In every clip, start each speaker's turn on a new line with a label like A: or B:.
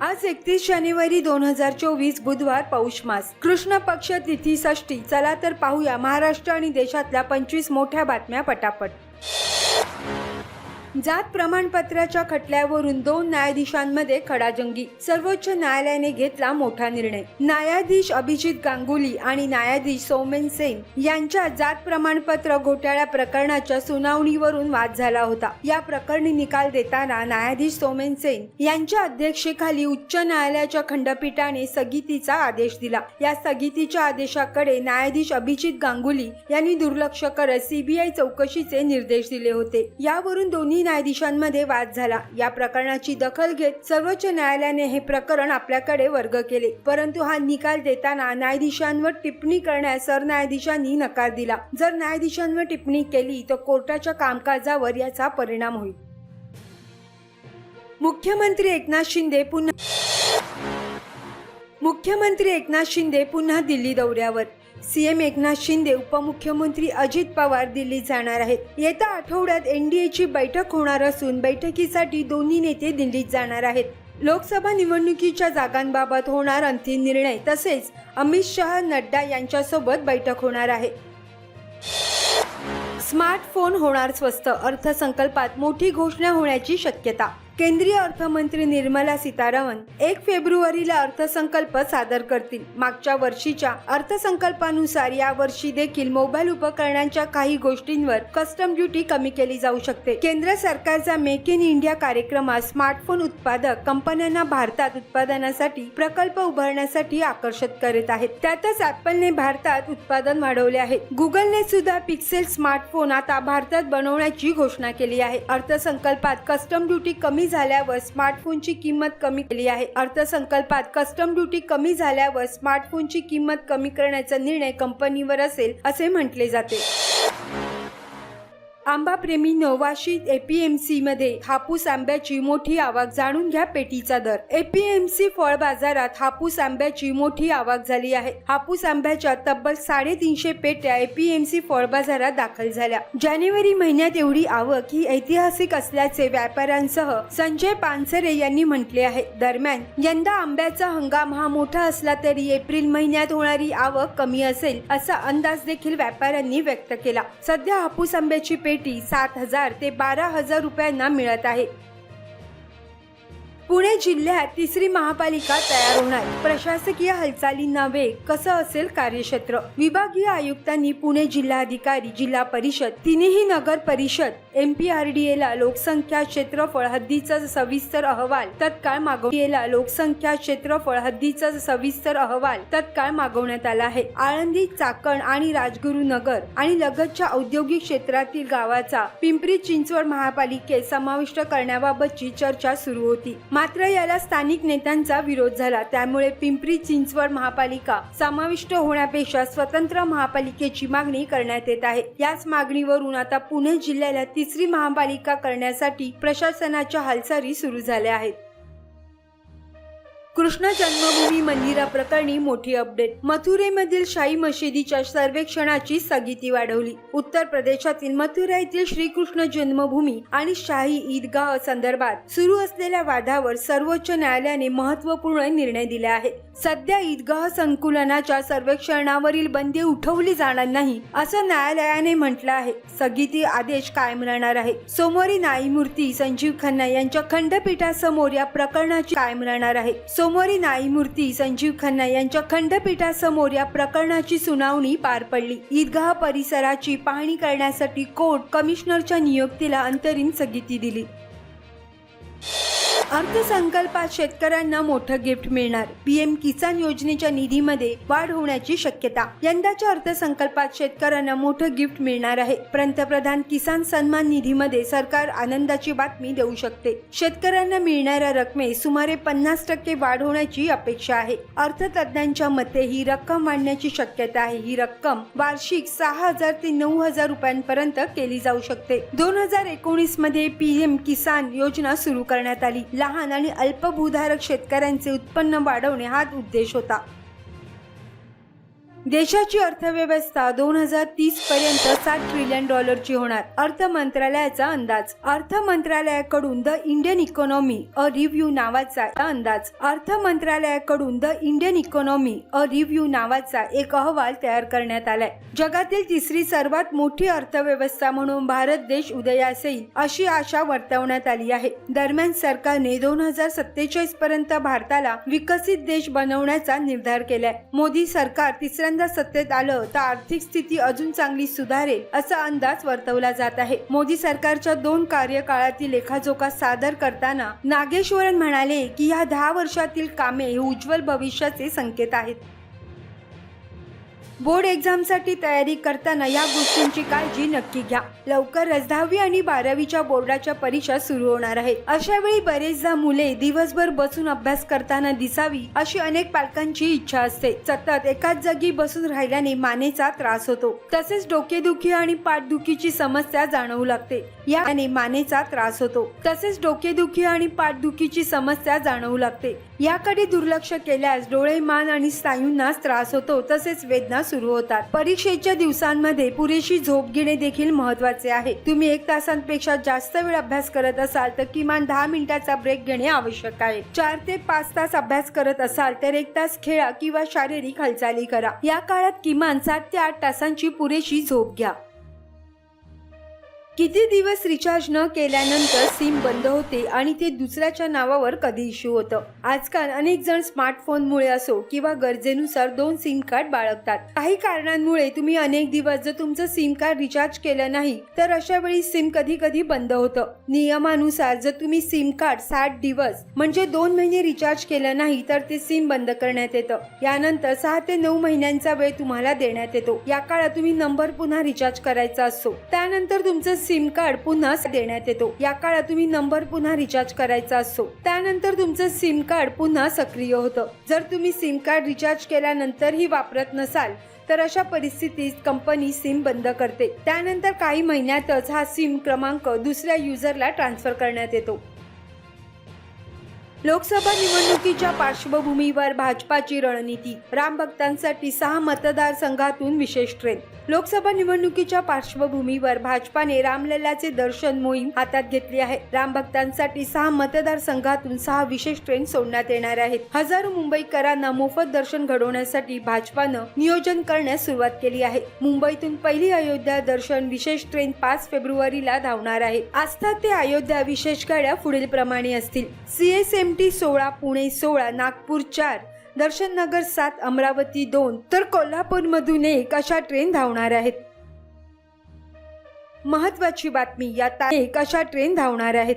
A: आज एकतीस जानेवारी दोन हजार चोवीस बुधवार पौष मास. कृष्ण पक्ष तिथी षष्टी चला तर पाहूया महाराष्ट्र आणि देशातल्या पंचवीस मोठ्या बातम्या पटापट. जात प्रमाणपत्राच्या खटल्यावरून दोन न्यायाधीशांमध्ये खडाजंगी. सर्वोच्च न्यायालयाने घेतला मोठा निर्णय. न्यायाधीश अभिजित गांगुली आणि न्यायाधीश सौमेन सेन यांच्या जात प्रमाणपत्र घोटाळ्या प्रकरणाच्या सुनावणीवरून वाद झाला होता. या प्रकरणी निकाल देताना न्यायाधीश सौमेन सेन यांच्या अध्यक्षेखाली उच्च न्यायालयाच्या खंडपीठाने स्थगितीचा आदेश दिला. या स्थगितीच्या आदेशाकडे न्यायाधीश अभिजित गांगुली यांनी दुर्लक्ष करत सीबीआय चौकशीचे निर्देश दिले होते. यावरून दोन्ही न्यायाधीशांमध्ये वाद झाला. या प्रकरणाची दखल घेत सर्वोच्च न्यायालयाने हे प्रकरण आपल्याकडे वर्ग केले. परंतु हा निकाल देताना न्यायाधीशांवर टिप्पणी करण्यास सरन्यायाधीशांनी नकार दिला. जर न्यायाधीशांवर टिप्पणी केली तर कोर्टाच्या कामकाजावर याचा परिणाम होईल. मुख्यमंत्री एकनाथ शिंदे पुन्हा मुख्यमंत्री एकनाथ शिंदे पुन्हा दिल्ली दौऱ्यावर. सीएम एकनाथ शिंदे उपमुख्यमंत्री अजित पवार दिल्लीत जाणार आहेत. येत्या आठवड्यात एनडीएची बैठक होणार असून बैठकीसाठी दोन्ही नेते दिल्लीत जाणार आहेत. लोकसभा निवडणुकीच्या जागांबाबत होणार अंतिम निर्णय तसेच अमित शहा नड्डा यांच्यासोबत बैठक होणार आहे. स्मार्टफोन होणार स्वस्त अर्थसंकल्पात मोठी घोषणा होण्याची शक्यता केंद्रीय अर्थमंत्री निर्मला सीतारामन एक फेब्रुवारीला अर्थसंकल्प सादर करतील. मागच्या वर्षीच्या अर्थसंकल्पानुसार या वर्षी देखील मोबाईल उपकरणांच्या काही गोष्टींवर कस्टम ड्युटी कमी केली जाऊ शकते. केंद्र सरकारचा मेक इन इंडिया कार्यक्रमात स्मार्टफोन उत्पादक कंपन्यांना भारतात उत्पादनासाठी प्रकल्प उभारण्यासाठी आकर्षित करीत आहेत. त्यातच ऍपलने भारतात उत्पादन वाढवले आहे. गुगलने सुद्धा पिक्सेल स्मार्टफोन आता भारतात बनवण्याची घोषणा केली आहे. अर्थसंकल्पात कस्टम ड्युटी कमी कमी झाल्यावर स्मार्टफोनची किंमत कमी केली आहे. अर्थसंकल्पात कस्टम ड्युटी कमी झाल्यावर स्मार्टफोनची किंमत कमी करण्याचा निर्णय कंपनीवर असेल असे म्हटले जाते. आंबाप्रेमी नवाशी एपीएमसी मध्ये हापूस आंब्याची मोठी आवक जाणून घ्या पेटीचा दर. एपीएमसी फळ बाजारात हापूस आंब्याची मोठी आवक झाली आहे. हापूस आंब्याच्या तब्बल साडेतीनशे पेट्या एपीएमसी फळ बाजारात दाखल झाल्या. जानेवारी महिन्यात एवढी आवक ही ऐतिहासिक असल्याचे व्यापाऱ्यांसह संजय पानसरे यांनी म्हटले आहे. दरम्यान यंदा आंब्याचा हंगाम हा मोठा असला तरी एप्रिल महिन्यात होणारी आवक कमी असेल असा अंदाज देखील व्यापाऱ्यांनी व्यक्त केला. सध्या हापूस आंब्याची पेट सात हजार ते बारा हजार रुपयांना मिळत आहे. पुणे जिल्ह्यात तिसरी महापालिका तयार होणार. प्रशासकीय हालचालींना वेग कसं असेल कार्यक्षेत्र? विभागीय आयुक्तांनी पुणे जिल्हाधिकारी जिल्हा परिषद तिन्ही नगर परिषद एम पी आर डी एला लोकसंख्या क्षेत्रफळ हद्दीचा सविस्तर अहवाल तत्काळ मागवला लोकसंख्या क्षेत्रफळ हद्दीचा सविस्तर अहवाल तत्काळ मागवण्यात आला आहे. आळंदी चाकण आणि राजगुरुनगर आणि लगतच्या औद्योगिक क्षेत्रातील गावाचा पिंपरी चिंचवड महापालिकेत समाविष्ट करण्याबाबतची चर्चा सुरू होती. मात्र याला स्थानिक नेत्यांचा विरोध झाला. त्यामुळे पिंपरी चिंचवड महापालिका समाविष्ट होण्यापेक्षा स्वतंत्र महापालिकेची मागणी करण्यात येत आहे. याच मागणीवरून आता पुणे जिल्ह्याला तिसरी महापालिका करण्यासाठी प्रशासनाच्या हालचाली सुरू झाल्या आहेत. कृष्ण जन्मभूमी मंदिराप्रकरणी मोठी अपडेट. मथुरेमधील शाही मशिदीच्या सर्वेक्षणाची स्थगिती वाढवली. उत्तर प्रदेशातील मथुरा येथील श्रीकृष्ण जन्मभूमी आणि शाही ईदगाह संदर्भात सुरू असलेल्या वादावर सर्वोच्च न्यायालयाने महत्त्वपूर्ण निर्णय दिला आहे सध्या ईदगाह संकुलनाच्या सर्वेक्षणावरील बंदी उठवली जाणार नाही असं न्यायालयाने म्हटलं आहे. स्थगिती आदेश कायम राहणार आहे. सोमवारी न्यायमूर्ती संजीव खन्ना यांच्या खंडपीठासमोर या प्रकरणाची कायम राहणार आहे. सोमवारी न्यायमूर्ती संजीव खन्ना यांच्या खंडपीठासमोर या प्रकरणाची सुनावणी पार पडली. ईदगाह परिसराची पाहणी करण्यासाठी कोर्ट कमिशनरच्या नियुक्तीला अंतरिम स्थगिती दिली. अर्थसंकल्पात शेतकऱ्यांना मोठं गिफ्ट मिळणार. पीएम किसान योजनेच्या निधीमध्ये वाढ होण्याची शक्यता. यंदाच्या अर्थसंकल्पात शेतकऱ्यांना मोठं गिफ्ट मिळणार आहे. पंतप्रधान किसान सन्मान निधीमध्ये सरकार आनंदाची बातमी देऊ शकते. शेतकऱ्यांना मिळणाऱ्या रकमेत सुमारे पन्नास टक्के वाढ होण्याची अपेक्षा आहे. अर्थतज्ञांच्या मते ही रक्कम वाढण्याची शक्यता आहे. ही रक्कम वार्षिक सहा हजार ते नऊ हजार रुपयांपर्यंत केली जाऊ शकते. दोन हजार एकोणीसमध्ये पीएम किसान योजना सुरू करण्यात आली. लहान आणि अल्पभूधारक शेतकऱ्यांचे उत्पन्न वाढवणे हा उद्देश होता. देशाची अर्थव्यवस्था दोन हजार तीस पर्यंत सात ट्रिलियन डॉलरची होणार. अर्थ मंत्रालयाचा अंदाज. अर्थ मंत्रालयाकडून the Indian economy a review नावाचा अंदाज. अर्थ मंत्रालयाकडून the Indian economy a review नावाचा एक अहवाल तयार करण्यात आलाय. जगातील तिसरी सर्वात मोठी अर्थव्यवस्था म्हणून भारत देश उदयास येईल अशी आशा वर्तवण्यात आली आहे. दरम्यान सरकारने दोन हजार सत्तेचाळीस पर्यंत भारताला विकसित देश बनवण्याचा निर्धार केलाय. मोदी सरकार तिसऱ्या पहिल्यांदा सत्तेत आलं तर आर्थिक स्थिती अजून चांगली सुधारेल असा अंदाज वर्तवला जात आहे. मोदी सरकारच्या दोन कार्यकाळातील लेखाजोखा सादर करताना नागेश्वरन म्हणाले की या दहा वर्षातील कामे हे उज्ज्वल भविष्याचे संकेत आहेत. बोर्ड एक्झामसाठी तयारी करताना या गोष्टींची काळजी नक्की घ्या. लवकरच दहावी आणि बारावीच्या बोर्डाच्या परीक्षा सुरू होणार आहेत. अशा वेळी बरेचदा मुले दिवसभर बसून अभ्यास करताना दिसावी अशी अनेक पालकांची इच्छा असते. सतत एकाच जागी बसून राहिल्याने मानेचा त्रास होतो. तसेच डोकेदुखी आणि पाठदुखीची समस्या जाणवू लागते. याने मानेचा त्रास होतो. तसेच डोकेदुखी आणि पाठदुखीची समस्या जाणवू लागते. याकडे दुर्लक्ष केल्यास डोळे मान आणि स्नायूंना त्रास होतो. तसेच वेदना सुरू होतात. परीक्षेच्या दिवसांमध्ये पुरेशी झोप घेणे देखील महत्त्वाचे आहे. तुम्ही एक तासांपेक्षा जास्त वेळ अभ्यास करत असाल तर किमान दहा मिनिटाचा ब्रेक घेणे आवश्यक आहे. चार ते पाच तास अभ्यास करत असाल तर एक तास खेळा किंवा शारीरिक हालचाली करा. या काळात किमान सात ते आठ तासांची पुरेशी झोप घ्या. किती दिवस रिचार्ज न केल्यानंतर सिम बंद होते आणि ते दुसऱ्याच्या नावावर कधी इश्यू होतं? आजकाल अनेक जण स्मार्टफोनमुळे असो किंवा गरजेनुसार दोन सिम कार्ड बाळगतात. काही कारणांमुळे तुम्ही अनेक दिवस जर तुमचं सिम कार्ड रिचार्ज केलं नाही तर अशा वेळी सिम कधी कधी बंद होतं. नियमानुसार जर तुम्ही सिम कार्ड साठ दिवस म्हणजे दोन महिने रिचार्ज केलं नाही तर ते सिम बंद करण्यात येतं. यानंतर सहा ते नऊ महिन्यांचा वेळ तुम्हाला देण्यात येतो. या काळात तुम्ही नंबर पुन्हा रिचार्ज करायचा असतो. त्यानंतर तुमचं सिम कार्ड पुन्हा देण्यात येतो. या काळात तुम्ही नंबर पुन्हा रिचार्ज करायचा असतो. त्यानंतर तुमचं सिम कार्ड पुन्हा सक्रिय होतं. जर तुम्ही सिम कार्ड रिचार्ज केल्यानंतरही वापरत नसाल तर अशा परिस्थितीत कंपनी सिम बंद करते. त्यानंतर काही महिन्यातच हा सिम क्रमांक दुसऱ्या युजरला ट्रान्सफर करण्यात येतो. लोकसभा निवडणुकीच्या पार्श्वभूमीवर भाजपाची रणनीती. राम भक्तांसाठी सहा मतदारसंघातून विशेष ट्रेन. लोकसभा निवडणुकीच्या पार्श्वभूमीवर भाजपाने रामलल्लाचे दर्शन मोहीम हातात घेतली आहे. राम भक्तांसाठी सहा मतदारसंघातून सहा विशेष ट्रेन सोडण्यात येणार आहेत. हजारो मुंबईकरांना मोफत दर्शन घडवण्यासाठी भाजपानं नियोजन करण्यास सुरुवात केली आहे. मुंबईतून पहिली अयोध्या दर्शन विशेष ट्रेन पाच फेब्रुवारीला धावणार आहे. आस्था ते अयोध्या विशेष गाड्या पुढील प्रमाणे असतील सीएसएमटी सोळा पुणे सोळा नागपूर चार दर्शन नगर सात अमरावती दोन तर कोल्हापूर मधून एक अशा ट्रेन धावणार आहेत. महत्वाची बातमी या एक अशा ट्रेन धावणार आहेत.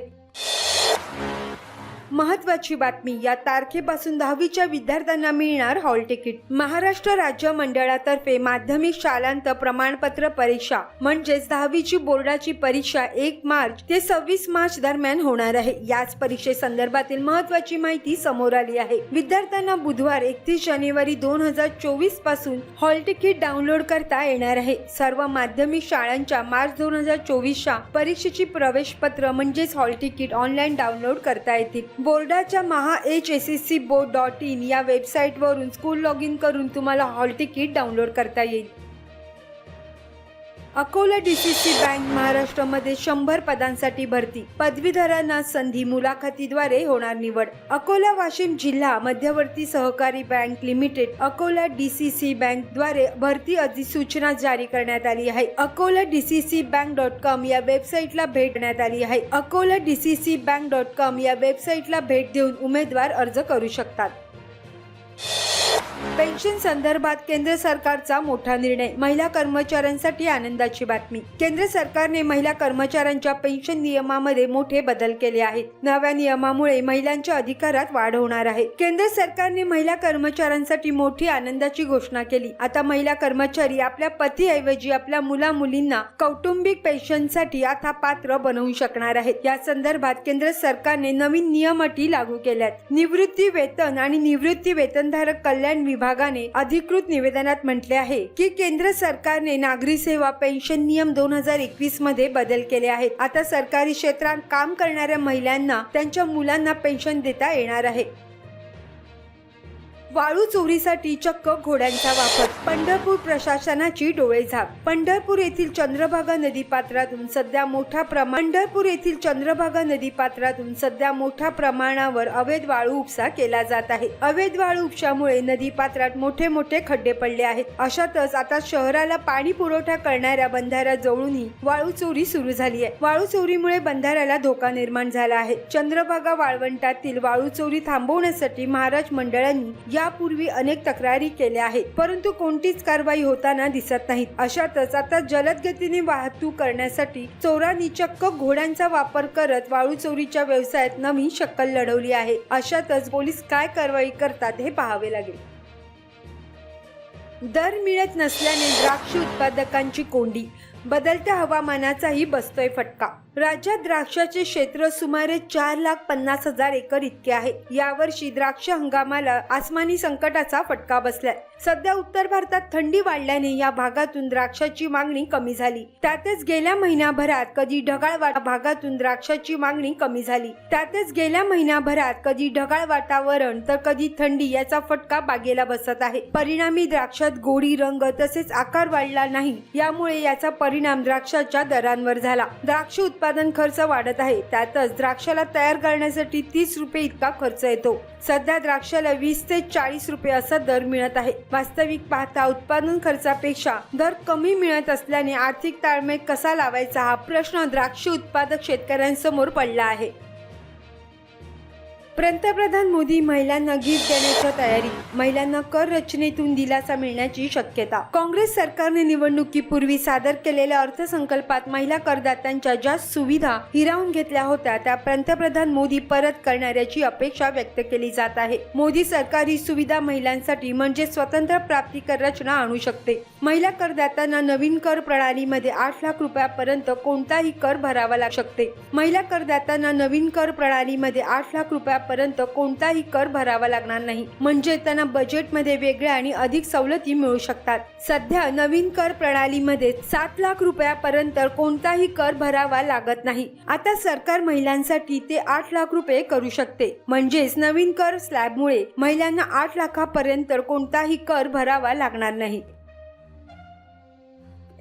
A: महत्वाची बातमी या तारखेपासून दहावीच्या विद्यार्थ्यांना मिळणार हॉल तिकीट. महाराष्ट्र राज्य मंडळातर्फे माध्यमिक शालांत प्रमाणपत्र परीक्षा. म्हणजेच दहावीची बोर्डाची परीक्षा एक मार्च ते सव्वीस मार्च दरम्यान होणार आहे. याच परीक्षेसंदर्भातील महत्वाची माहिती समोर आली आहे. विद्यार्थ्यांना बुधवार एकतीस जानेवारी दोन हजार चोवीसपासून हॉल तिकीट डाउनलोड करता येणार आहे. सर्व माध्यमिक शाळांच्या मार्च दोन हजार चोवीसच्या परीक्षेची प्रवेश पत्र म्हणजेच हॉल तिकीट ऑनलाईन डाउनलोड करता येतील. बोर्डाच्या Maha H S S C board dot in या वेबसाईटवरून स्कूल लॉग इन करून तुम्हाला हॉल तिकीट डाउनलोड करता येईल. अकोला डीसीसी बँक महाराष्ट्रामध्ये शंभर पदांसाठी भरती. पदवीधरांना संधी मुलाखतीद्वारे होणार निवड. अकोला वाशिम जिल्हा मध्यवर्ती सहकारी बँक लिमिटेड अकोला डीसीसी बँकद्वारे भरती अधिसूचना जारी करण्यात आली आहे. Akola DCC bank dot com या वेबसाईटला भेट देण्यात आली आहे. Akola DCC bank dot com या वेबसाईटला भेट देऊन उमेदवार अर्ज करू शकतात. पेन्शन संदर्भात केंद्र सरकारचा मोठा निर्णय. महिला कर्मचाऱ्यांसाठी आनंदाची बातमी. केंद्र सरकारने महिला कर्मचाऱ्यांच्या पेन्शन नियमामध्ये मोठे बदल केले आहेत. नव्या नियमामुळे महिलांच्या अधिकारात वाढ होणार आहे. केंद्र सरकारने महिला कर्मचाऱ्यांसाठी मोठी आनंदाची घोषणा केली. आता महिला कर्मचारी आपल्या पतीऐवजी आपल्या मुला मुलींना कौटुंबिक पेन्शनसाठी आता पात्र बनवू शकणार आहेत. या संदर्भात केंद्र सरकारने नवीन नियम अटी लागू केल्यात. निवृत्ती वेतन आणि निवृत्ती वेतनधारक कल्याण विभाग विभागाने अधिकृत निवेदनात म्हटले आहे की केंद्र सरकारने नागरी सेवा पेन्शन नियम दोन हजार एकवीसमध्ये बदल केले आहेत. आता सरकारी क्षेत्रात काम करणाऱ्या महिलांना त्यांच्या मुलांना पेन्शन देता येणार आहे. वाळू चोरीसाठी चक्क घोड्यांचा वापर. पंढरपूर प्रशासनाची डोळेझाप. पंढरपूर येथील चंद्रभागा नदीपात्रातून सध्या मोठ्या प्रमाण पंढरपूर येथील चंद्रभागा नदीपात्रातून सध्या मोठ्या प्रमाणावर अवैध वाळू उपसा केला जात आहे. अवैध वाळू उपशामुळे नदीपात्रात मोठे मोठे खड्डे पडले आहेत. अशातच आता शहराला पाणी पुरवठा करणाऱ्या बंधाऱ्याजवळूनही वाळू चोरी सुरू झाली आहे. वाळू चोरीमुळे बंधाऱ्याला धोका निर्माण झाला आहे. चंद्रभागा वाळवंटातील वाळू चोरी थांबवण्यासाठी महाराज मंडळांनी यापूर्वी अनेक तक्रारी केल्या आहेत परंतु कोणतीच कारवाई होताना दिसत नाहीत. अशातच आता जलद गतीने वाहतूक करण्यासाठी चोरांनी चक्क घोड्यांचा वापर करत वाळू चोरीच्या व्यवसायात नवीन शक्कल लढवली आहे. अशातच पोलीस काय कारवाई करतात हे पाहावे लागेल. दर मिळत नसल्याने द्राक्ष उत्पादकांची कोंडी. बदलत्या हवामानाचाही बसतोय फटका. राज्यात द्राक्षाचे क्षेत्र सुमारे चार लाख पन्नास हजार एकर इतके आहे. यावर्षी द्राक्ष हंगामाला आसमानी संकटाचा फटका बसलाय. सध्या उत्तर भारतात थंडी वाढल्याने या भागातून द्राक्षाची मागणी कमी झाली. त्यातच गेल्या महिन्याभरात कधी ढगाळ वाटा भागातून द्राक्षाची मागणी कमी झाली. त्यातच गेल्या महिन्याभरात कधी ढगाळ वातावरण तर कधी थंडी याचा फटका बागेला बसत आहे. परिणामी द्राक्षात गोडी रंग तसेच आकार वाढला नाही. यामुळे याचा परिणाम द्राक्षाच्या दरांवर झाला. द्राक्ष उत्पादन उत्पादन खर्च वाढत आहे. त्यातच द्राक्षाला तयार करण्यासाठी तीस रुपये इतका खर्च येतो. सध्या द्राक्षाला वीस ते चाळीस रुपये असा दर मिळत आहे. वास्तविक पाहता उत्पादन खर्चापेक्षा दर कमी मिळत असल्याने आर्थिक ताळमेळ कसा लावायचा हा प्रश्न द्राक्ष उत्पादक शेतकऱ्यांसमोर पडला आहे. पंतप्रधान मोदी महिलांना गिफ्ट देण्याच्या तयारी महिलांना कर रचनेतून दिलासा मिळण्याची शक्यता. काँग्रेस सरकारने निवडणुकीपूर्वी सादर केलेल्या अर्थसंकल्पात महिला करदात्यांच्या ज्या सुविधा हिरावून घेतल्या होत्या त्या पंतप्रधान मोदी परत करणाऱ्याची अपेक्षा व्यक्त केली जात आहे. मोदी सरकार ही सुविधा महिलांसाठी म्हणजे स्वतंत्र प्राप्ती कर रचना आणू शकते. महिला करदात्यांना नवीन कर प्रणालीमध्ये आठ लाख रुपयापर्यंत कोणताही कर भरावा लागू शकते. महिला करदात्यांना नवीन कर प्रणालीमध्ये आठ लाख रुपया रुपयापर्यंत कोणताही कर भरावा लागणार नाही. म्हणजे त्यांना बजेटमध्ये वेगळ्या आणि अधिक सवलती मिळू शकतात. सध्या नवीन कर प्रणालीमध्ये सात लाख रुपयापर्यंत कोणताही कर भरावा लागत नाही. आता सरकार महिलांसाठी ते आठ लाख रुपये करू शकते. म्हणजेच नवीन कर स्लॅबमुळे महिलांना आठ लाखापर्यंत कोणताही कर भरावा लागणार नाही.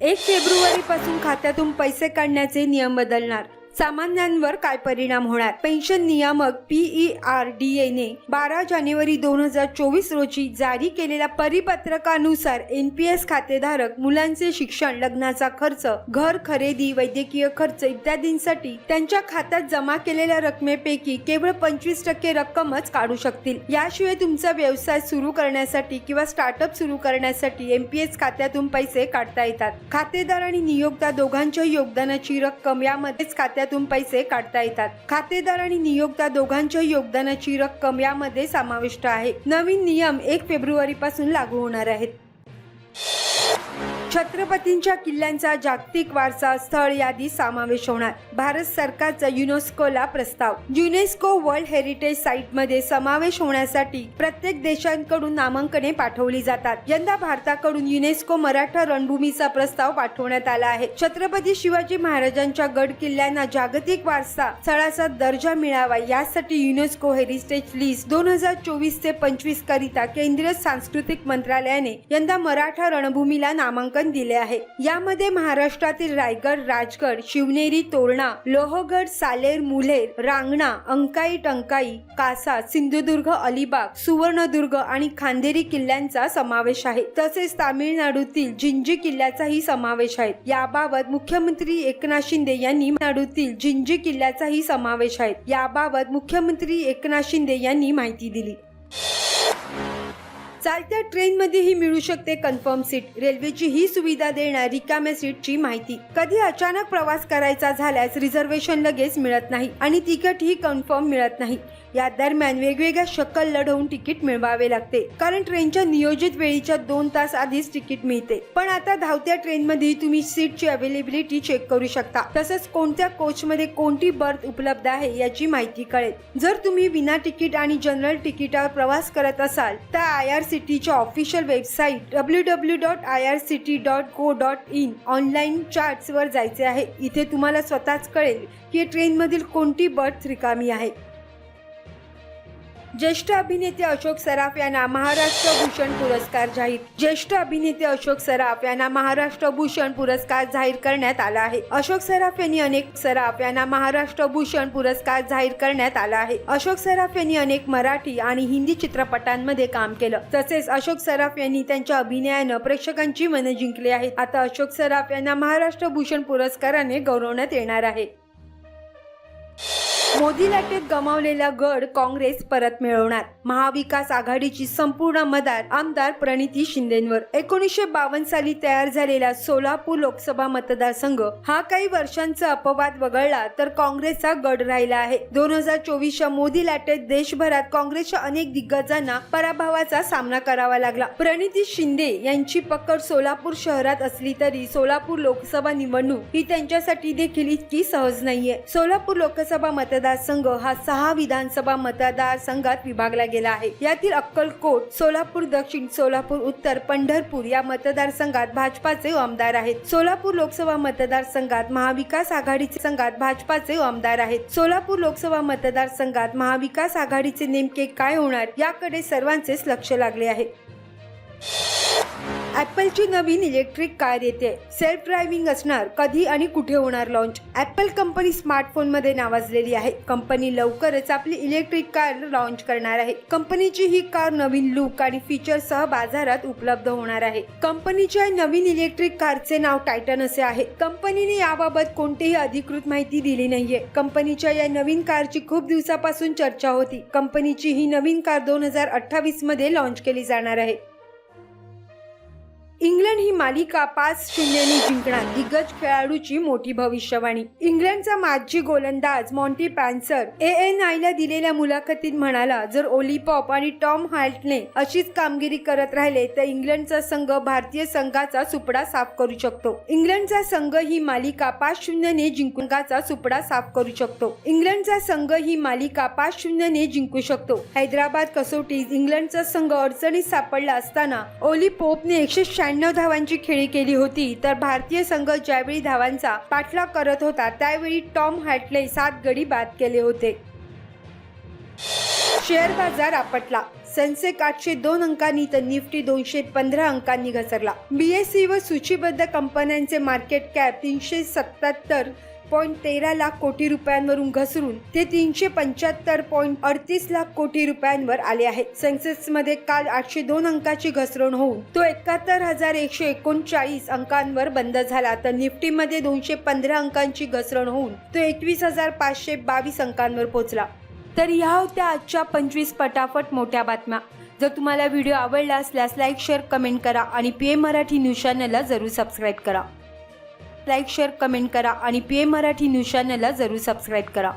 A: एक फेब्रुवारी पासून खात्यातून पैसे काढण्याचे नियम बदलणार. सामान्यांवर काय परिणाम होणार? पेन्शन नियामक पीई आर डी एने बारा जानेवारी दोन हजार चोवीस रोजी जारी केलेल्या परिपत्रकानुसार एनपीएस खातेधारक मुलांचे शिक्षण लग्नाचा खर्च घर खरेदी वैद्यकीय खर्च इत्यादींसाठी त्यांच्या खात्यात जमा केलेल्या रकमेपैकी केवळ पंचवीस टक्के रक्कमच काढू शकतील. याशिवाय तुमचा व्यवसाय सुरू करण्यासाठी किंवा स्टार्टअप सुरू करण्यासाठी एनपीएस खात्यातून पैसे काढता येतात. खातेदार आणि नियोक्ता दोघांच्या योगदानाची रक्कम यामध्येच खात्यात खात्यातून पैसे काढता येतात. खातेदार आणि नियोक्ता दोघांच्या योगदानाची रक्कम यामध्ये समाविष्ट आहे. नवीन नियम एक फेब्रुवारी पासून लागू होणार आहेत. छत्रपतींच्या किल्ल्यांचा जागतिक वारसा स्थळ यादी समावेश होणार. भारत सरकारचा युनेस्कोला प्रस्ताव. युनेस्को वर्ल्ड हेरिटेज साईटमध्ये समावेश होण्यासाठी प्रत्येक देशांकडून नामांकने पाठवली जातात. यंदा भारताकडून युनेस्को मराठा रणभूमीचा प्रस्ताव पाठवण्यात आला आहे. छत्रपती शिवाजी महाराजांच्या गड किल्ल्यांना जागतिक वारसा स्थळाचा दर्जा मिळावा यासाठी युनेस्को हेरिटेज लिस्ट दोन हजार चोवीस ते पंचवीस करिता केंद्रीय सांस्कृतिक मंत्रालयाने यंदा मराठा रणभूमीला नामांकन दिले आहे. यामध्ये महाराष्ट्रातील रायगड राजगड शिवनेरी तोरणा लोहगड सालेर मुलेर रांगणा अंकाई टंकाई कासा सिंधुदुर्ग अलिबाग सुवर्णदुर्ग आणि खांदेरी किल्ल्यांचा समावेश आहे. तसेच तामिळनाडूतील जिंजी किल्ल्याचाही समावेश आहे. याबाबत मुख्यमंत्री एकनाथ शिंदे यांनी नाडूतील जिंजी किल्ल्याचाही समावेश आहे. याबाबत मुख्यमंत्री एकनाथ शिंदे यांनी माहिती दिली. चालत्या ट्रेनमध्येही मिळू शकते कन्फर्म सीट. रेल्वेची ही सुविधा देणार रिकाम्या सीटची माहिती. कधी अचानक प्रवास करायचा झाल्यास रिझर्वेशन लगेच मिळत नाही आणि तिकीट ही कन्फर्म मिळत नाही. या दरम्यान वेगवेगळ्या शक्कल लढवून तिकीट मिळवावे लागते. कारण ट्रेनच्या नियोजित वेळीच्या दोन तास आधीच तिकीट मिळते. पण आता धावत्या ट्रेनमध्ये तुम्ही सीटची अवेलेबिलिटी चेक करू शकता. तसंच कोणत्या कोचमध्ये कोणती बर्थ उपलब्ध आहे याची माहिती कळेल. जर तुम्ही विना तिकीट आणि जनरल तिकिटावर प्रवास करत असाल तर आय आर सिटीच्या official website W W dot I R C T dot co dot in online चार्ट्सवर जायचे आहे. इथे तुम्हाला स्वतःच कळेल की ट्रेनमधील कोणती बर्थ रिकामी आहे. ज्येष्ठ अभिनेते अशोक सराफ यांना महाराष्ट्र भूषण पुरस्कार जाहीर. ज्येष्ठ अभिनेते अशोक सराफ यांना महाराष्ट्र भूषण पुरस्कार जाहीर करण्यात आला आहे. अशोक सराफ यांनी अनेक सराफ यांना महाराष्ट्र भूषण पुरस्कार जाहीर करण्यात आला आहे. अशोक सराफ यांनी अनेक मराठी आणि हिंदी चित्रपटांमध्ये काम केलं. तसेच अशोक सराफ यांनी त्यांच्या अभिनयानं प्रेक्षकांची मनं जिंकली आहेत. आता अशोक सराफ यांना महाराष्ट्र भूषण पुरस्काराने गौरवण्यात येणार आहे. मोदी लाटेत गमावलेला गड काँग्रेस परत मिळवणार. महाविकास आघाडीची संपूर्ण मदार आमदार प्रणिती शिंदेंवर. एकोणीसशे बावन्न साली तयार झालेला सोलापूर लोकसभा मतदारसंघ हा काही वर्षांचा अपवाद वगळला तर काँग्रेसचा गड राहिला आहे. दोन हजार चोवीसच्या मोदी लाटेत देशभरात काँग्रेसच्या अनेक दिग्गजांना पराभवाचा सामना करावा लागला. प्रणिती शिंदे यांची पकड सोलापूर शहरात असली तरी सोलापूर लोकसभा निवडणूक ही त्यांच्यासाठी देखील इतकी सहज नाहीये. सोलापूर लोकसभा मतदार मतदारसंघ हा सहा विधानसभा मतदारसंघात विभागला गेला आहे. यातील अक्कलकोट सोलापूर दक्षिण सोलापूर उत्तर पंढरपूर या मतदारसंघात भाजपाचे आमदार आहेत. सोलापूर लोकसभा मतदारसंघात महाविकास आघाडीचे संघात भाजपाचे आमदार आहेत. सोलापूर लोकसभा मतदारसंघात महाविकास आघाडीचे नेमके काय होणार याकडे सर्वांचेच लक्ष लागले आहे. ॲपलची नवीन इलेक्ट्रिक कार येते. सेल्फ ड्रायव्हिंग असणार कधी आणि कुठे होणार लॉन्च ॲपल कंपनी स्मार्टफोनमध्ये नावाजलेली आहे. कंपनी लवकरच आपली इलेक्ट्रिक कार लॉन्च करणार आहे. कंपनीची ही कार नवीन लुक आणि फीचरसह बाजारात उपलब्ध होणार आहे. कंपनीच्या नवीन इलेक्ट्रिक कारचे नाव टायटन असे आहे. कंपनीने याबाबत कोणतीही अधिकृत माहिती दिली नाहीये. कंपनीच्या या नवीन कारची खूप दिवसापासून चर्चा होती. कंपनीची ही नवीन कार दोन हजार अठ्ठावीसमध्ये लॉन्च केली जाणार आहे. इंग्लंड ही मालिका पाच शून्यने जिंकणार. दिग्गज खेळाडूची मोठी भविष्यवाणी. इंग्लंडचा माजी गोलंदाज मॉन्टी पॅन्सर ए एन आयला दिलेल्या मुलाखतीत म्हणाला जर ओली पॉप आणि टॉम हाल्टने अशीच कामगिरी करत राहिले तर इंग्लंडचा संघ भारतीय संघाचा सुपडा साफ करू शकतो. इंग्लंडचा संघ ही मालिका पाच शून्यने जिंकून सुपडा साफ करू शकतो. इंग्लंडचा संघ ही मालिका पाच शून्यने जिंकू शकतो. हैदराबाद कसोटीत इंग्लंडचा संघ अडचणीत सापडला असताना ओली पोपने एकशे शहाण्णव धावांची खेळी केली होती तर भारतीय संघ ज्यावेळी धावांचा पाठलाग करत होता त्यावेळी टॉम हॅटले सात गडी बाद केले होते. शेअर बाजार आपटला. सेन्सेक आठशे दोन अंकांनी तर निफ्टी दोनशे पंधरा अंकांनी घसरला. बीएससी व सूचीबद्ध कंपन्यांचे मार्केट कॅप तीनशे सत्याहत्तर पॉईंट तेरा लाख कोटी रुपयांवरून घसरून ते तीनशे पंच्याहत्तर पॉईंट अडतीस लाख कोटी रुपयांवर आले आहेत. सेन्सेक्समध्ये काल आठशे दोन अंकाची घसरण होऊन तो एकाहत्तर हजार एकशे एकोणचाळीस अंकांवर बंद झाला. तर निफ्टीमध्ये दोनशे पंधरा अंकांची घसरण होऊन तो एकवीस हजार पाचशे बावीस अंकांवर पोहोचला. तर ह्या होत्या आजच्या पंचवीस पटापट मोठ्या बातम्या. जर तुम्हाला व्हिडिओ आवडला असल्यास लाईक शेअर कमेंट करा आणि पी एम मराठी न्यूज चॅनलला जरूर सबस्क्राईब करा. लाईक शेअर कमेंट करा आणि पी एम मराठी न्यूज चॅनलला जरूर सबस्क्राईब करा.